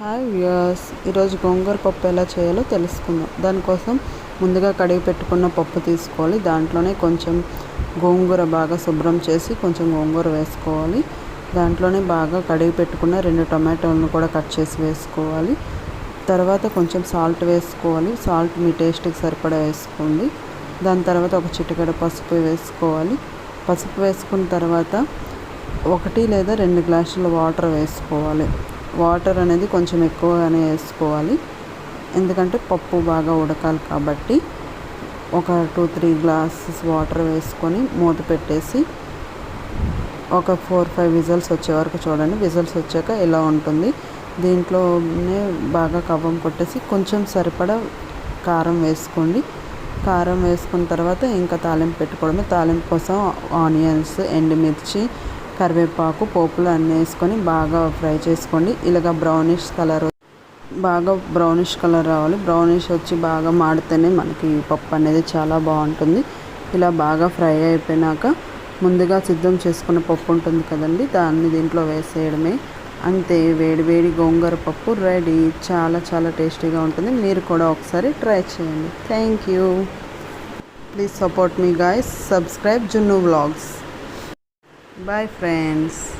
Hi viewers ఈరోజు గోంగూర పప్పు ఎలా చేయాలో తెలుసుకుందాం. దానికోసం ముందుగా కడిగి పెట్టుకున్న పప్పు తీసుకోవాలి. దాంట్లోనే కొంచెం గోంగూర బాగా శుభ్రం చేసి కొంచెం గోంగూర వేసుకోవాలి. దాంట్లోనే బాగా కడిగి పెట్టుకున్న రెండు టొమాటోలను కూడా కట్ చేసి వేసుకోవాలి. తర్వాత కొంచెం సాల్ట్ వేసుకోవాలి. సాల్ట్ మీ టేస్ట్కి సరిపడా వేసుకోండి. దాని తర్వాత ఒక చిటికెడ పసుపు వేసుకోవాలి. పసుపు వేసుకున్న తర్వాత ఒకటి లేదా రెండు గ్లాసుల వాటర్ వేసుకోవాలి. వాటర్ అనేది కొంచెం ఎక్కువగానే వేసుకోవాలి. ఎందుకంటే పప్పు బాగా ఉడకాలి కాబట్టి ఒక టూ త్రీ గ్లాసెస్ వాటర్ వేసుకొని మూత పెట్టేసి ఒక ఫోర్ ఫైవ్ విజల్స్ వచ్చే వరకు చూడండి. విజల్స్ వచ్చాక ఇలా ఉంటుంది. దీంట్లోనే బాగా కవ్వం కొట్టేసి కొంచెం సరిపడా కారం వేసుకోండి. కారం వేసుకున్న తర్వాత ఇంకా తాలింపు పెట్టుకోవడమే. తాలింపు కోసం ఆనియన్స్ ఎండుమిర్చి కరివేపాకు పోపులు అన్నీ వేసుకొని బాగా ఫ్రై చేసుకోండి. ఇలాగ బ్రౌనిష్ కలర్ బాగా బ్రౌనిష్ కలర్ రావాలి. బ్రౌనిష్ వచ్చి బాగా మాడితేనే మనకి పప్పు అనేది చాలా బాగుంటుంది. ఇలా బాగా ఫ్రై అయిపోయినాక ముందుగా సిద్ధం చేసుకున్న పప్పు ఉంటుంది కదండి దాన్ని దీంట్లో వేసేయడమే. అంతే వేడి వేడి గోంగూర పప్పు రెడీ. చాలా చాలా టేస్టీగా ఉంటుంది. మీరు కూడా ఒకసారి ట్రై చేయండి. Thank you. Please support me guys. Subscribe Junnu vlogs. Bye friends.